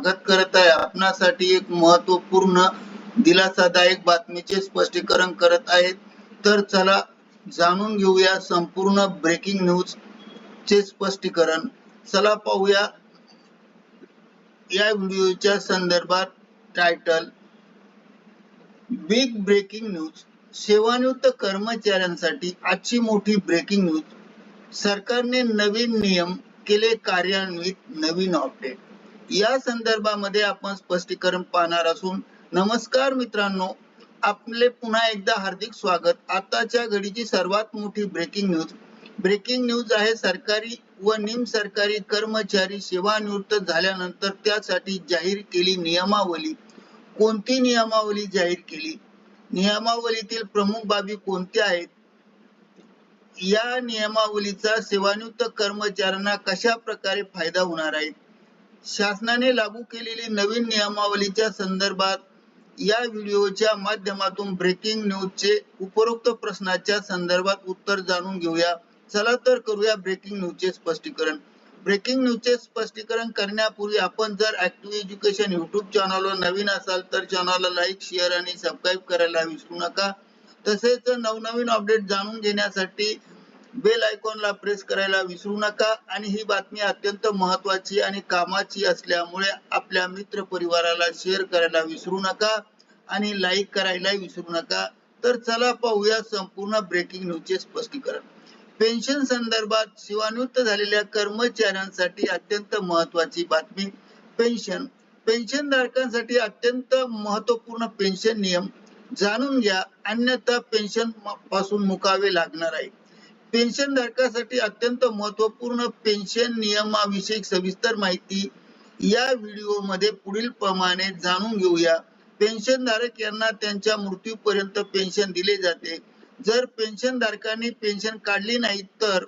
स्वागत करत आहे. आपणासाठी एक महत्त्वपूर्ण दिलासादायक बातमीचे स्पष्टीकरण करत आहेत. तर चला जाणून घेऊया संपूर्ण ब्रेकिंग न्यूज चे स्पष्टीकरण. चला पाहूया या व्हिडिओच्या संदर्भात टायटल बिग ब्रेकिंग न्यूज सेवानिवृत्त कर्मचाऱ्यांसाठी आजची मोठी ब्रेकिंग न्यूज सरकारने नवीन नियम केले कार्यान्वित नवीन अपडेट या संदर्भामध्ये आपण स्पष्टीकरण पाहणार असून नमस्कार मित्रांनो आपले पुन्हा एकदा हार्दिक स्वागत. आताच्या घडीची सर्वात मोठी ब्रेकिंग न्यूज ब्रेकिंग न्यूज आहे सरकारी व निम सरकारी कर्मचारी सेवानिवृत्त झाल्यानंतर त्यासाठी जाहीर केली नियमावली. कोणती नियमावली जाहीर केली? नियमावलीतील प्रमुख बाबी कोणत्या आहेत? या नियमावलीचा सेवानिवृत्त कर्मचाऱ्यांना कशा प्रकारे फायदा होणार आहे? शासनाने लागू केलेली नवीन नियमावलीच्या संदर्भात या व्हिडिओच्या माध्यमातून ब्रेकिंग न्यूजचे उपरोक्त प्रश्नाच्या संदर्भात उत्तर जाणून घेऊया. चला तर करूया ब्रेकिंग न्यूजचे स्पष्टीकरण. ब्रेकिंग न्यूजचे स्पष्टीकरण करण्यापूर्वी आपण जर ऍक्टिव्ह एज्युकेशन युट्यूब चॅनलवर नवीन असाल तर चॅनलला लाईक शेअर आणि सबस्क्राईब करायला विसरू नका. तसेच नवनवीन अपडेट जाणून घेण्यासाठी बेल आयकॉनला प्रेस करायला विसरू नका आणि ही बातमी अत्यंत महत्वाची आणि कामाची असल्यामुळे आपल्या मित्र परिवाराला शेअर करायला विसरू नका आणि लाईक करायला विसरू नका. तर चला पाहूया संपूर्ण ब्रेकिंग न्यूजचे स्पष्टीकरण. पेन्शन संदर्भात सेवानिवृत्त झालेल्या कर्मचाऱ्यांसाठी अत्यंत महत्वाची बातमी पेन्शन पेन्शन धारकांसाठी अत्यंत महत्त्वपूर्ण पेन्शन नियम जाणून घ्या. अन्यथा पेन्शनपासून मुकावे लागणार आहे. पेन्शन धारकासाठी अत्यंत महत्त्वपूर्ण पेन्शन नियमाविषयी सविस्तर माहिती या व्हिडिओमध्ये पुढील प्रमाणे जाणून घेऊया. पेन्शन धारक यांना त्यांच्या मृत्यूपर्यंत पेन्शन दिले जाते. जर पेन्शन धारकांनी पेन्शन काढली नाही तर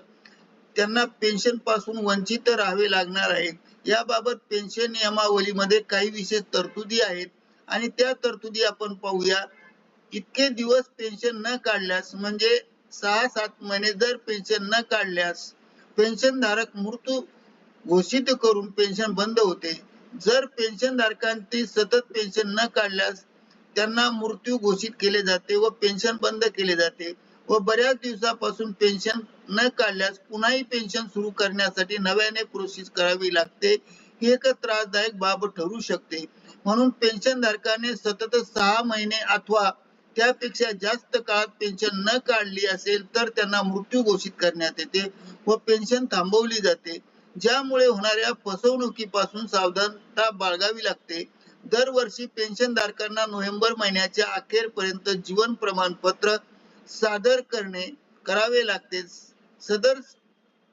त्यांना पेन्शनपासून वंचित राहावे लागणार आहे. याबाबत पेन्शन नियमावलीमध्ये काही विशेष तरतुदी आहेत आणि त्या तरतुदी आपण पाहूया. इतके दिवस पेन्शन न काढल्यास म्हणजे सहा सात महिने जर पेन्शन न काढल्यास पेन्शन धारक मृत्यू घोषित करून पेन्शन बंद होते. जर पेन्शन धारकांची सतत पेन्शन न काढल्यास त्यांना मृत्यू घोषित केले जाते व पेन्शन बंद केले जाते व बऱ्याच दिवसापासून पेन्शन न काढल्यास पुन्हाही पेन्शन सुरू करण्यासाठी नव्याने प्रोसेस करावी लागते. ही एक त्रासदायक बाब ठरू शकते. म्हणून पेन्शन धारकाने सतत सहा महिने अथवा त्यापेक्षा जास्त काळात पेन्शन न काढली असेल तर त्यांना मृत्यू घोषित करण्यात येते व पेन्शन थांबवली जाते. ज्यामुळे होणाऱ्या फसवणुकीपासून सावधानता बाळगावी लागते. दरवर्षी पेन्शन धारकांना नोव्हेंबर महिन्याच्या अखेरपर्यंत जीवन प्रमाणपत्र सादर करणे करावे लागते. सदर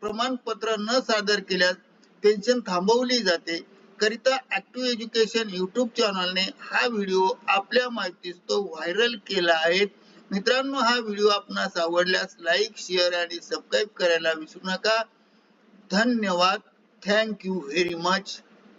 प्रमाणपत्र न सादर केल्यास पेन्शन थांबवली जाते. करिता ऍक्टिव्ह एज्युकेशन युट्यूब चॅनलने हा व्हिडिओ आपल्या माहितीस्तव व्हायरल केला आहे. मित्रांनो हा व्हिडिओ आपणास आवडल्यास लाईक शेअर आणि सबस्क्राईब करायला विसरू नका. धन्यवाद. Thank you very much